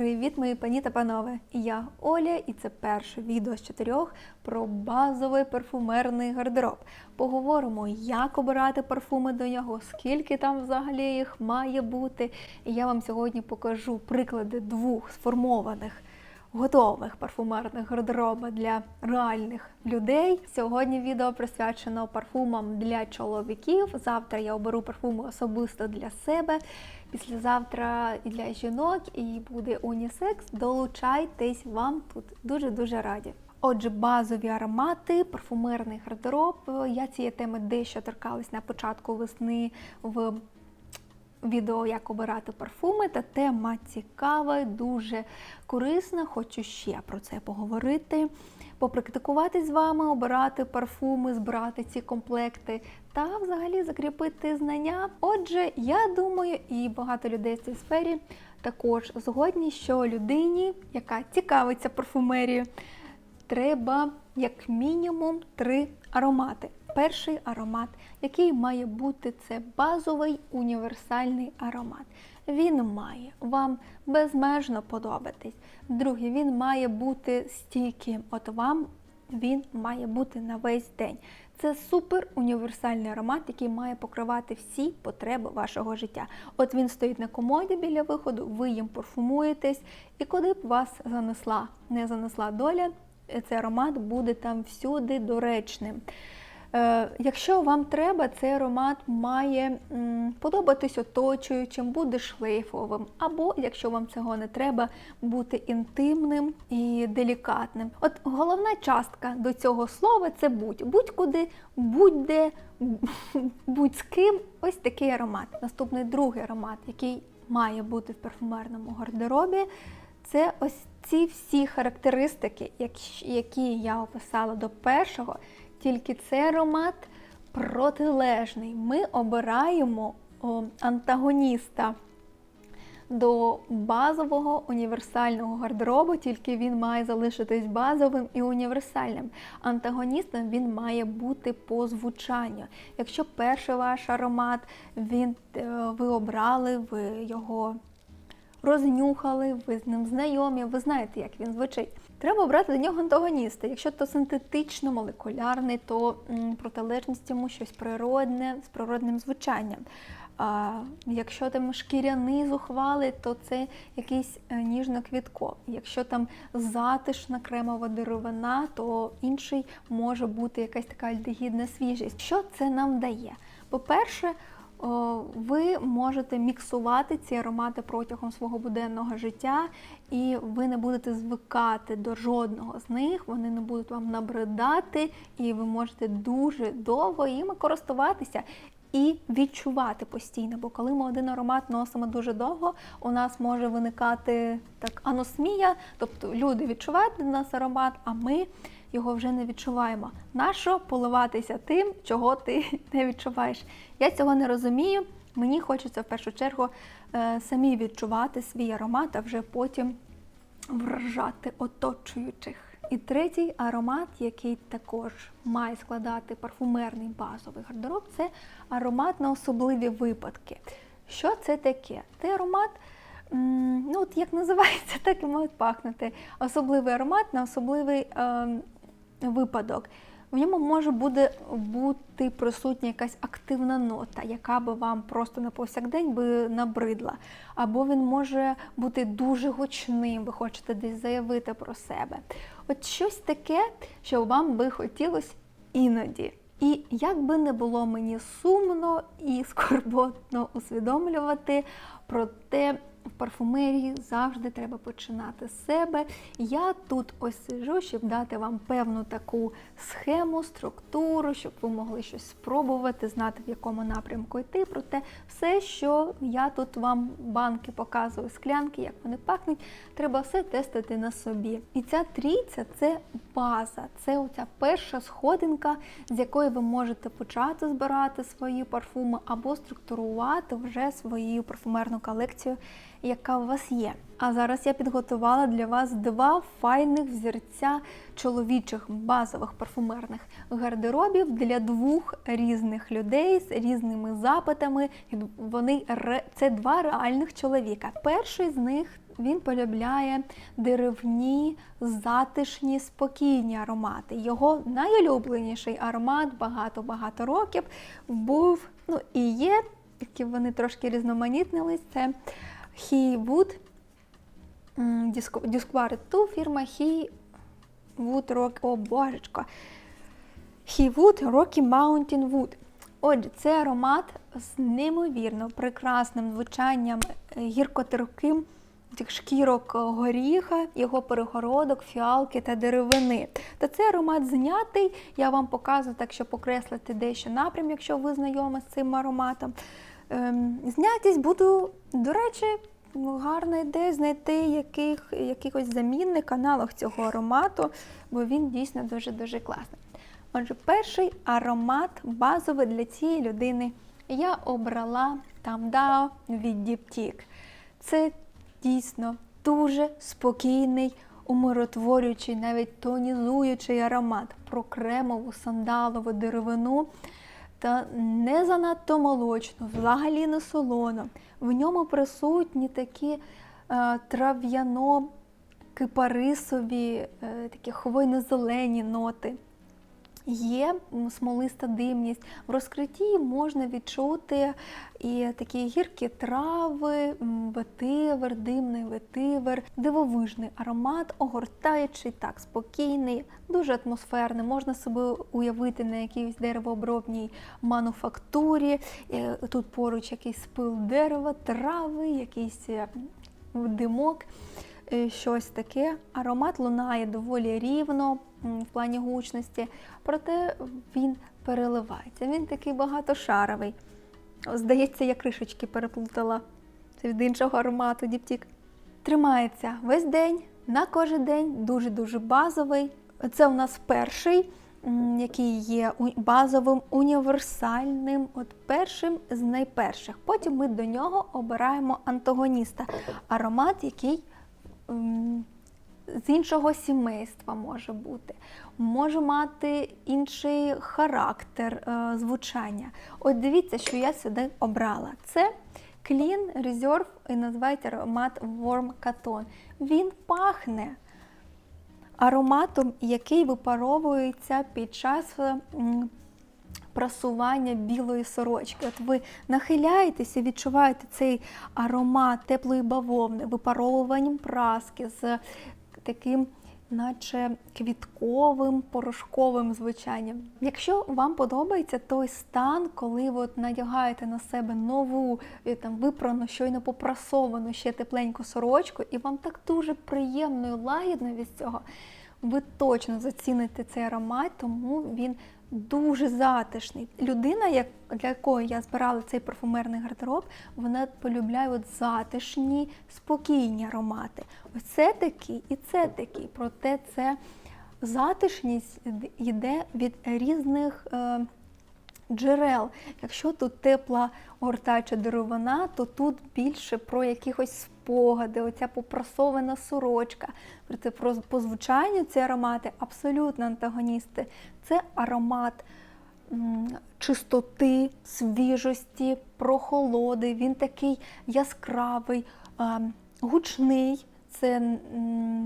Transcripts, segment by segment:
Привіт, мої пані та панове! Я Оля, і це перше відео з чотирьох про базовий парфумерний гардероб. Поговоримо, як обирати парфуми до нього, скільки там взагалі їх має бути. І я вам сьогодні покажу приклади двох сформованих. Готових парфумерних гардероба для реальних людей. Сьогодні відео присвячено парфумам для чоловіків. Завтра я оберу парфуми особисто для себе. Післязавтра і для жінок, і буде унісекс. Долучайтесь, вам тут дуже-дуже раді. Отже, базові аромати, парфумерний гардероб. Я цієї теми дещо торкалась на початку весни в відео, як обирати парфуми. Та тема цікава, дуже корисна. Хочу ще про це поговорити. Попрактикувати з вами, обирати парфуми, збирати ці комплекти та взагалі закріпити знання. Отже, я думаю, і багато людей в цій сфері також згодні, що людині, яка цікавиться парфумерією, треба як мінімум три аромати. Перший аромат, який має бути, це базовий універсальний аромат. Він має вам безмежно подобатись. Другий, він має бути стійким. От вам він має бути на весь день. Це супер універсальний аромат, який має покривати всі потреби вашого життя. От він стоїть на комоді біля виходу, ви їм парфумуєтесь, і куди б вас занесла, не занесла доля, цей аромат буде там всюди доречним. Е, Якщо вам треба, цей аромат має подобатись оточуючим, буде шлейфовим, або якщо вам цього не треба, бути інтимним і делікатним. От головна частка до цього слова це будь. Будь-куди, будь-де, будь з ким. Ось такий аромат. Наступний другий аромат, який має бути в парфумерному гардеробі. Це ось ці всі характеристики, які я описала до першого, тільки цей аромат протилежний. Ми обираємо о, антагоніста до базового універсального гардеробу, тільки він має залишитись базовим і універсальним. Антагоністом він має бути по звучанню. Якщо перший ваш аромат він, е, ви обрали, ви його рознюхали, ви з ним знайомі, ви знаєте, як він звучить. Треба обрати до нього антагоніста. Якщо то синтетично, молекулярний, то протилежність йому щось природне з природним звучанням. А, Якщо там шкіряний зухвалий, то це якийсь е, ніжно-квітко. Якщо там затишна кремова деревина, то інший може бути якась така альдегідна свіжість. Що це нам дає? По-перше, ви можете міксувати ці аромати протягом свого буденного життя, і ви не будете звикати до жодного з них, вони не будуть вам набридати, і ви можете дуже довго їми користуватися. І відчувати постійно, бо коли ми один аромат носимо дуже довго, у нас може виникати так аносмія, тобто люди відчувають до нас аромат, а ми його вже не відчуваємо. Нащо поливатися тим, чого ти не відчуваєш? Я цього не розумію. Мені хочеться в першу чергу е, самі відчувати свій аромат, а вже потім вражати оточуючих. І третій аромат, який також має складати парфумерний базовий гардероб, це аромат на особливі випадки. Що це таке? Це аромат, ну от як називається, так і мають пахнути. Особливий аромат на особливий е, випадок. В ньому може буде бути присутня якась активна нота, яка би вам просто на повсякдень би набридла. Або він може бути дуже гучним, ви хочете десь заявити про себе. От щось таке, що вам би хотілося іноді. І як би не було мені сумно і скорботно усвідомлювати про те, в парфумерії завжди треба починати з себе. Я тут ось сижу, щоб дати вам певну таку схему, структуру, щоб ви могли щось спробувати, знати, в якому напрямку йти. Проте все, що я тут вам банки показую, склянки, як вони пахнуть, треба все тестити на собі. І ця трійця це база, це оця перша сходинка, з якої ви можете почати збирати свої парфуми або структурувати вже свою парфумерну колекцію яка у вас є. А зараз я підготувала для вас два файних взірця чоловічих базових парфумерних гардеробів для двох різних людей з різними запитами. Вони це два реальних чоловіка. Перший з них він полюбляє деревні, затишні, спокійні аромати. Його найулюбленіший аромат багато-багато років був, ну і є, тільки вони трошки різноманітнились. Це He Wood Discovery 2, фірма He Wood Rock, о божечко. He Wood Rocky Mountain Wood. Отже, це аромат з неймовірно прекрасним звучанням е, гіркотерпким тих шкірок горіха, його перегородок, фіалки та деревини. Та цей аромат знятий. Я вам показую, так що покреслити дещо напрям, якщо ви знайомі з цим ароматом. Ем, знятість буду, до речі, гарна ідея знайти яких, якихось замінник, аналог цього аромату, бо він дійсно дуже-дуже класний. Отже, перший аромат базовий для цієї людини я обрала Тамдао від Діптік. Це дійсно дуже спокійний, умиротворюючий, навіть тонізуючий аромат про кремову сандалову деревину та не занадто молочно, взагалі не солоно. В ньому присутні такі е, трав'яно кипарисові, е, такі хвойно-зелені ноти. Є смолиста димність. В розкритті можна відчути і такі гіркі трави, ветивер, димний ветивер, дивовижний аромат, огортаючий, так, спокійний, дуже атмосферний. Можна себе уявити на якійсь деревообробній мануфактурі. Е, тут поруч якийсь спил дерева, трави, якийсь е, димок. Е, щось таке. Аромат лунає доволі рівно в плані гучності, проте він переливається. Він такий багатошаровий. Здається, я кришечки переплутала. Це від іншого аромату діптік. Тримається весь день, на кожен день, дуже-дуже базовий. Це у нас перший, який є базовим, універсальним, от першим з найперших. Потім ми до нього обираємо антагоніста. Аромат, який з іншого сімейства може бути, може мати інший характер е, звучання. От дивіться, що я сюди обрала. Це Clean Reserve і називається аромат Warm Cotton. Він пахне ароматом, який випаровується під час прасування білої сорочки. От ви нахиляєтеся, відчуваєте цей аромат теплої бавовни, випаровуванням праски з таким. Наче квітковим, порошковим звучанням. Якщо вам подобається той стан, коли ви от надягаєте на себе нову, е, там випрану, щойно попрасовану ще тепленьку сорочку, і вам так дуже приємно і лагідно від цього, ви точно заціните цей аромат, тому він дуже затишний. Людина, як, для якої я збирала цей парфумерний гардероб, вона полюбляє от затишні, спокійні аромати. Ось це такий і це такий. Проте це затишність йде від різних. Е, джерел. Якщо тут тепла гортача деревина, то тут більше про якихось спогади, оця попрасована сорочка. Проте про по звучанню ці аромати абсолютно антагоністи. Це аромат чистоти, свіжості, прохолоди. Він такий яскравий, гучний. Це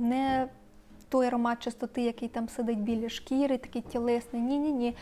не той аромат чистоти, який там сидить біля шкіри, такий тілесний. Ні-ні ні.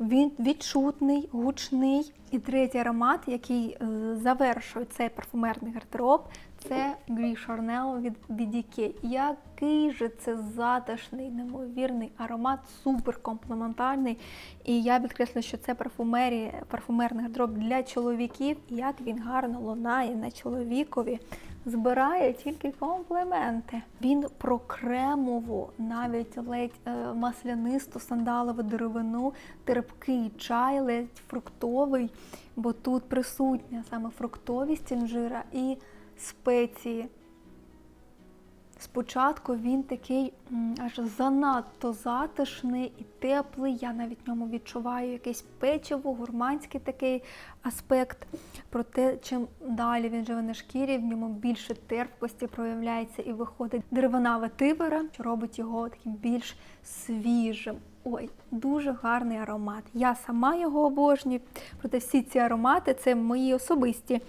Він відчутний, гучний. І третій аромат, який е, завершує цей парфумерний гардероб, це Gris Charnel від BDK. Який же це затишний, неймовірний аромат, супер комплементарний. І я підкреслю, що це парфумерія, парфумерний гардероб для чоловіків. Як він гарно лунає на чоловікові збирає тільки компліменти. Він про кремову, навіть ледь е, маслянисту сандалову деревину, терпкий чай, ледь фруктовий, бо тут присутня саме фруктовість інжира і спеції. Спочатку він такий аж занадто затишний і теплий. Я навіть в ньому відчуваю якесь печиво, гурманський такий аспект. Проте, чим далі він живе на шкірі, в ньому більше терпкості проявляється і виходить деревина ветивера, що робить його таким більш свіжим. Ой, дуже гарний аромат. Я сама його обожнюю. Проте всі ці аромати це мої особисті.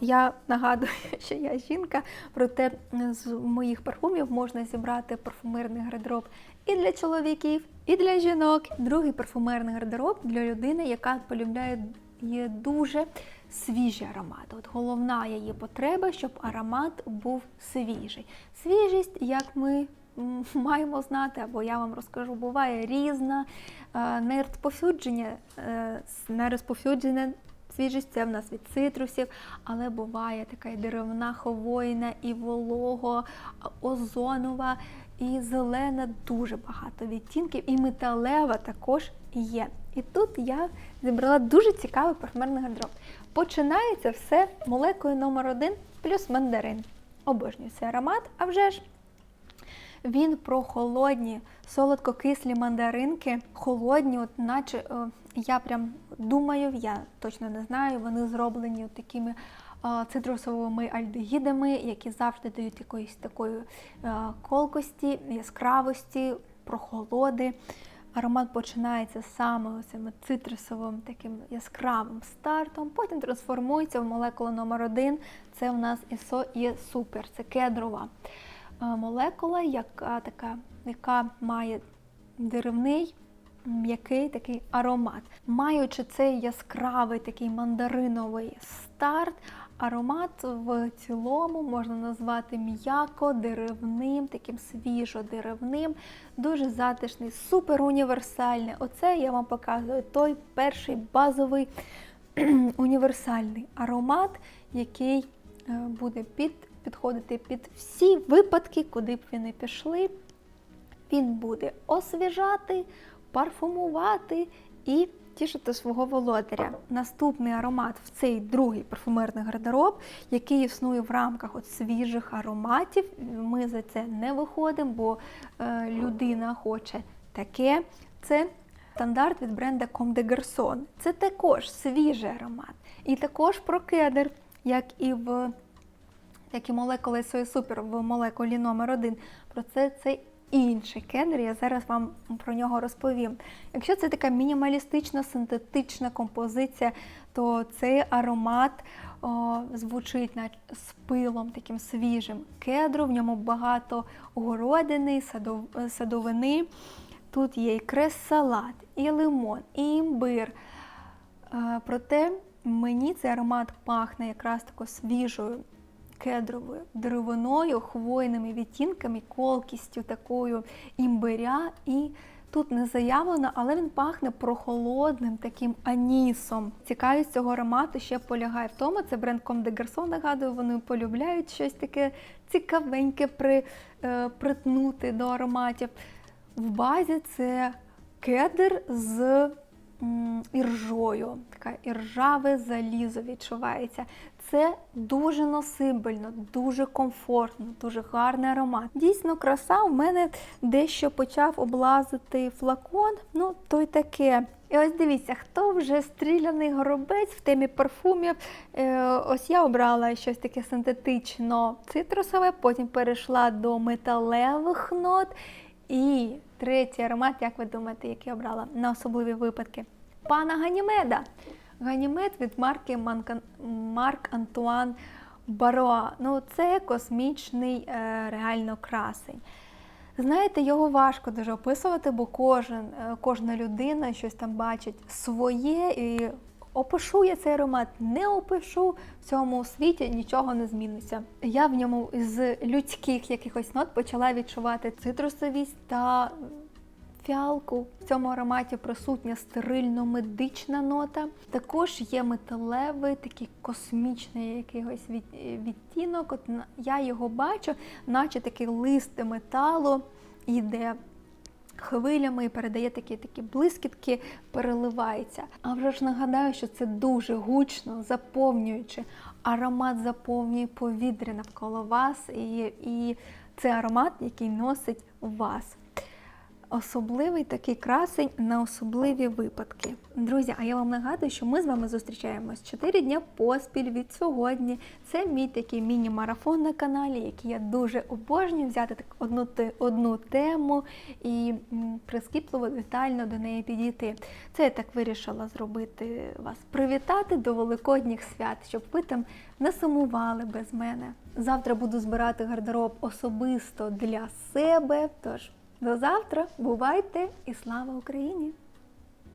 Я нагадую, що я жінка, проте з моїх парфумів можна зібрати парфумерний гардероб і для чоловіків, і для жінок. Другий парфумерний гардероб для людини, яка полюбляє є дуже свіжі аромати. От головна її потреба, щоб аромат був свіжий. Свіжість, як ми маємо знати, або я вам розкажу, буває різна. Е, Нерозповсюдження, е, нерозповсюдження свіжість це в нас від цитрусів, але буває така і деревна, хвойна, і волого, озонова, і зелена, дуже багато відтінків, і металева також є. І тут я зібрала дуже цікавий парфумерний гардероб. Починається все молекою номер один плюс мандарин. Обожнюю цей аромат, а вже ж він про холодні, солодко-кислі мандаринки, холодні, от наче е, я прям думаю, я точно не знаю, вони зроблені от такими е, цитрусовими альдегідами, які завжди дають якоїсь такої е, колкості, яскравості, прохолоди. Аромат починається саме цим цитрусовим таким яскравим стартом, потім трансформується в молекулу номер один. Це в нас ІСО є супер, це кедрова молекула, яка така, яка має деревний м'який такий аромат. Маючи цей яскравий такий мандариновий старт, аромат в цілому можна назвати м'яко деревним, таким свіжо-деревним, дуже затишний, супер універсальний. Оце я вам показую той перший базовий універсальний аромат, який е, буде під, підходити під всі випадки, куди б ви не пішли. Він буде освіжати, парфумувати і тішити свого володаря. Наступний аромат в цей другий парфумерний гардероб, який існує в рамках от свіжих ароматів. Ми за це не виходимо, бо е, людина хоче таке. Це стандарт від бренда Comme des Garçons. Це також свіжий аромат. І також про кедр, як і в як і молекули Сої Супер в молекулі номер 1 Про це цей інший кедр. Я зараз вам про нього розповім. Якщо це така мінімалістична синтетична композиція, то цей аромат о, звучить з пилом таким свіжим кедру, в ньому багато городини, садов, садовини. Тут є і крес-салат, і лимон, і імбир. Е, Проте мені цей аромат пахне якраз тако свіжою кедровою деревиною, хвойними відтінками, колкістю такою імбиря. І тут не заявлено, але він пахне прохолодним таким анісом. Цікавість цього аромату ще полягає в тому, це бренд Comme des Garçons, нагадую, вони полюбляють щось таке цікавеньке при, е, притнути до ароматів. В базі це кедр з іржою. Така іржаве залізо відчувається. Це дуже носибельно, дуже комфортно, дуже гарний аромат. Дійсно, краса в мене дещо почав облазити флакон, ну то й таке. І ось дивіться, хто вже стріляний горобець в темі парфумів. Е, ось я обрала щось таке синтетично цитрусове, потім перейшла до металевих нот. І третій аромат, як ви думаєте, який обрала на особливі випадки? Пана Ганімеда. Ганімед від марки Манкан- Марк Антуан Бароа. Ну, це космічний е, реально красень. Знаєте, його важко дуже описувати, бо кожен, е, кожна людина щось там бачить своє і опишу я цей аромат, не опишу в цьому світі нічого не зміниться. Я в ньому з людських якихось нот почала відчувати цитрусовість та фіалку. В цьому ароматі присутня стерильно-медична нота. Також є металевий, такий космічний якийсь від- відтінок. От я його бачу, наче такий лист металу йде хвилями і передає такі такі блискітки, переливається. А вже ж нагадаю, що це дуже гучно, заповнюючи. Аромат заповнює повітря навколо вас, і, і це аромат, який носить вас. Особливий такий красень на особливі випадки. Друзі, а я вам нагадую, що ми з вами зустрічаємось 4 дня поспіль від сьогодні. Це мій такий міні-марафон на каналі, який я дуже обожнюю взяти так одну, одну тему і прискіпливо детально до неї підійти. Це я так вирішила зробити вас, привітати до великодніх свят, щоб ви там не сумували без мене. Завтра буду збирати гардероб особисто для себе. Тож до завтра, бувайте і слава Україні!